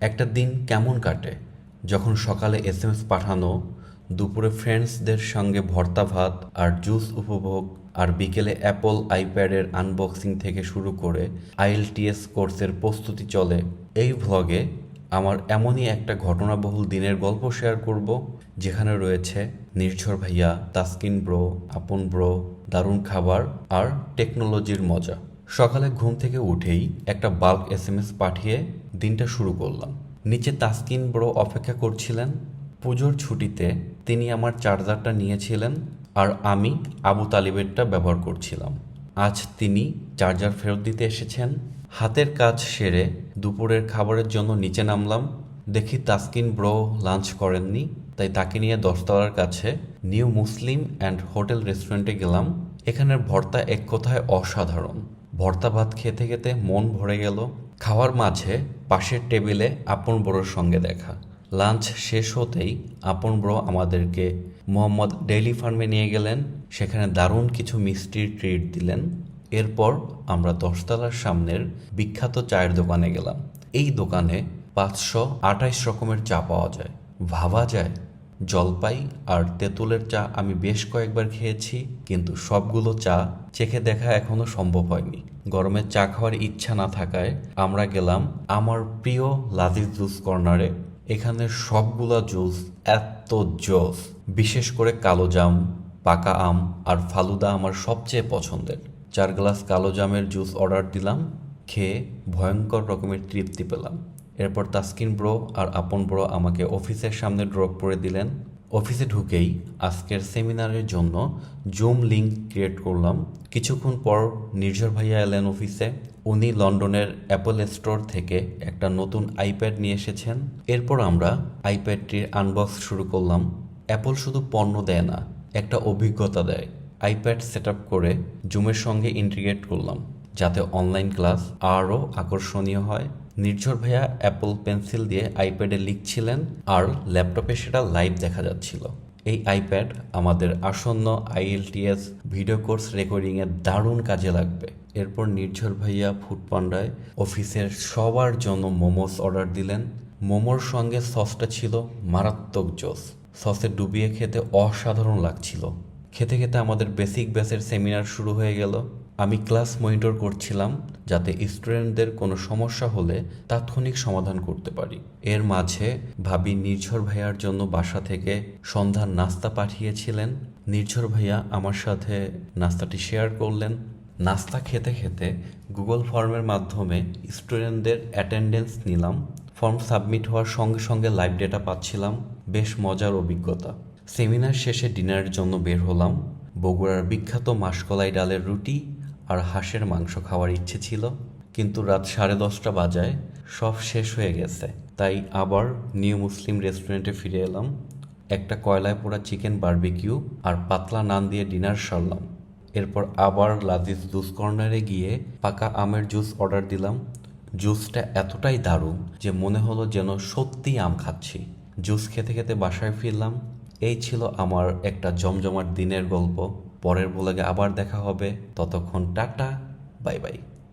একটা দিন কেমন কাটে? যখন সকালে এস এম এস পাঠানো, দুপুরে ফ্রেন্ডসদের সঙ্গে ভর্তা ভাত আর জুস উপভোগ, আর বিকেলে অ্যাপল আইপ্যাডের আনবক্সিং থেকে শুরু করে আইএলটিএস কোর্সের প্রস্তুতি চলে, এই ভ্লগে আমার এমনই একটা ঘটনাবহুল দিনের গল্প শেয়ার করব, যেখানে রয়েছে নির্ঝর ভাইয়া, তাসকিন ব্রো, আপন ব্রো, দারুণ খাবার আর টেকনোলজির মজা। সকালে ঘুম থেকে উঠেই একটা বাল্ক এস এম এস পাঠিয়ে দিনটা শুরু করলাম। নিচে তাসকিন ব্রো অপেক্ষা করছিলেন। পুজোর ছুটিতে তিনি আমার চার্জারটা নিয়েছিলেন আর আমি আবু তালিবেরটা ব্যবহার করছিলাম। আজ তিনি চার্জার ফেরত দিতে এসেছেন। হাতের কাজ সেরে দুপুরের খাবারের জন্য নিচে নামলাম। দেখি তাসকিন ব্রো লাঞ্চ করেননি, তাই তাকে নিয়ে দশতলার কাছে নিউ মুসলিম অ্যান্ড হোটেল রেস্টুরেন্টে গেলাম। এখানের ভর্তা এক কথায় অসাধারণ। ভর্তা ভাত খেতে খেতে মন ভরে গেল। খাওয়ার মাঝে পাশের টেবিলে আপন বড়োর সঙ্গে দেখা। লাঞ্চ শেষ হতেই আপন ব্রো আমাদেরকে, মোহাম্মদ ডেইলি ফার্মে নিয়ে গেলেন, সেখানে দারুণ কিছু মিষ্টির ট্রিট দিলেন। এরপর আমরা দশতলার সামনের বিখ্যাত চায়ের দোকানে গেলাম। এই দোকানে পাঁচশো আঠাইশ রকমের চা পাওয়া যায়। ভাবা যায় জলপাই আর তেঁতুলের চা আমি বেশ কয়েকবার খেয়েছি, কিন্তু সবগুলো চা চেখে দেখা এখনও সম্ভব হয়নি। গরমে চা খাওয়ার ইচ্ছা না থাকায় আমরা গেলাম আমার প্রিয় লাজিজ জুস কর্নারে। এখানে সবগুলা জুস এত জোস, বিশেষ করে কালো জাম, পাকা আম আর ফালুদা আমার সবচেয়ে পছন্দের। চার গ্লাস কালো জামের জুস অর্ডার দিলাম, খেয়ে ভয়ঙ্কর রকমের তৃপ্তি পেলাম। এরপর তাসকিন ব্রো আর আপন ব্রো আমাকে অফিসের সামনে ড্রপ করে দিলেন। অফিসে ঢুকেই আজকের সেমিনারের জন্য জুম লিঙ্ক ক্রিয়েট করলাম। কিছুক্ষণ পর নির্ঝর ভাইয়া এলেন অফিসে। উনি লন্ডনের অ্যাপল স্টোর থেকে একটা নতুন আইপ্যাড নিয়ে এসেছেন। এরপর আমরা আইপ্যাডটির আনবক্স শুরু করলাম। অ্যাপল শুধু পণ্য দেয় না, একটা অভিজ্ঞতা দেয়। আইপ্যাড সেট করে জুমের সঙ্গে ইন্টিগ্রেট করলাম। যাতে অনলাইন ক্লাস আরও আকর্ষণীয় হয়। নির্ঝর ভাইয়া অ্যাপল পেন্সিল দিয়ে আইপ্যাডে লিখছিলেন আর ল্যাপটপে সেটা লাইভ দেখা যাচ্ছিল। এই আইপ্যাড আমাদের আসন্ন আইএলটিএস ভিডিও কোর্স রেকর্ডিংয়ে দারুণ কাজে লাগবে। এরপর নির্ঝর ভাইয়া ফুড পান্ডায় অফিসের সবার জন্য মোমোস অর্ডার দিলেন। মোমোর সঙ্গে সসটা ছিল মারাত্মক জোস। সসে ডুবিয়ে খেতে অসাধারণ লাগছিল। খেতে খেতে আমাদের বেসিক বেসের সেমিনার শুরু হয়ে গেল। আমি ক্লাস মনিটর করছিলাম যাতে স্টুডেন্টদের কোনো সমস্যা হলে তাৎক্ষণিক সমাধান করতে পারি। এর মাঝে ভাবি নির্ঝর ভাইয়ার জন্য বাসা থেকে সন্ধ্যার নাস্তা পাঠিয়েছিলেন। নির্ঝর ভাইয়া আমার সাথে নাস্তাটি শেয়ার করলেন। নাস্তা খেতে খেতে গুগল ফর্মের মাধ্যমে স্টুডেন্টদের অ্যাটেন্ডেন্স নিলাম। ফর্ম সাবমিট হওয়ার সঙ্গে সঙ্গে লাইভ ডেটা পাচ্ছিলাম। বেশ মজার অভিজ্ঞতা। সেমিনার শেষে ডিনারের জন্য বের হলাম। বগুড়ার বিখ্যাত মাসকলাই ডালের রুটি আর হাঁসের মাংস খাওয়ার ইচ্ছে ছিল, কিন্তু রাত সাড়ে দশটা বাজায় সব শেষ হয়ে গেছে। তাই আবার নিউ মুসলিম রেস্টুরেন্টে ফিরে এলাম, একটা কয়লায় পোড়া চিকেন বারবিকিউ আর পাতলা নান দিয়ে ডিনার সারলাম। এরপর আবার লাজিজ জুস কর্নারে গিয়ে পাকা আমের জুস অর্ডার দিলাম। জুসটা এতটাই দারুণ যে মনে হলো যেন সত্যিই আম খাচ্ছি। জুস খেতে খেতে বাসায় ফিরলাম। এই ছিল আমার একটা জমজমাট দিনের গল্প। পরের ব্লগে আবার দেখা হবে। ততক্ষণ টাটা বাই বাই